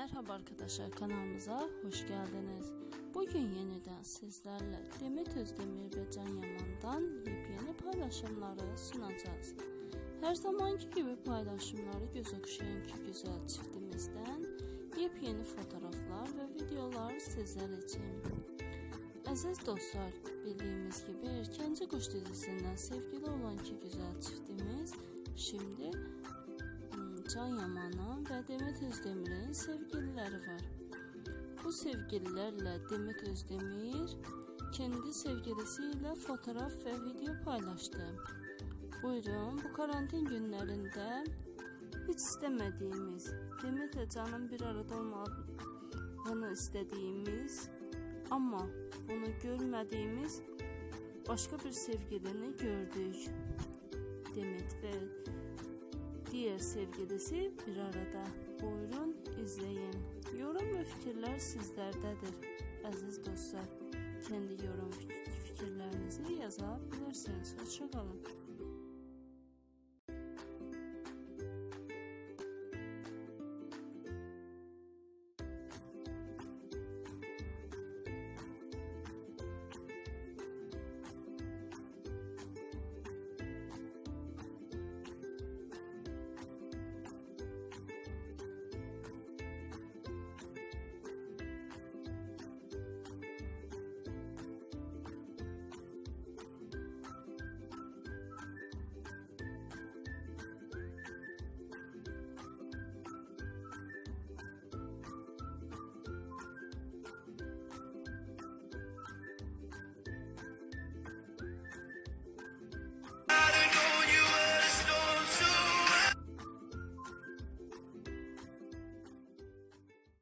Merhaba arkadaşlar kanalımıza hoş geldiniz. Bugün yeniden sizlerle Demet Özdemir ve Can Yaman'dan yepyeni paylaşımları sunacağız. Her zamanki gibi paylaşımları göz okşayan ki güzel çiftimizden yepyeni fotoğraflar ve videolar sizler için. Aziz dostlar, bildiğimiz gibi Erkenci Kuş dizisinden sevgili olan ki güzel çiftimiz şimdi Can Yaman'ın ve Demet Özdemir'in sevgilileri var. Bu sevgililerle Demet Özdemir kendi sevgilisiyle fotoğraf ve video paylaştı. Buyurun bu karantin günlerinde hiç istemediğimiz Demet ve Can'ın bir arada olmalarını istediğimiz ama bunu görmediğimiz başka bir sevgilini gördük. Demet ve diğer sevgilisi bir arada. Buyurun izleyin. Yorum ve fikirler sizlerdedir. Aziz dostlar, kendi yorum fikirlerinizi yazabilirsiniz. Hoşçakalın.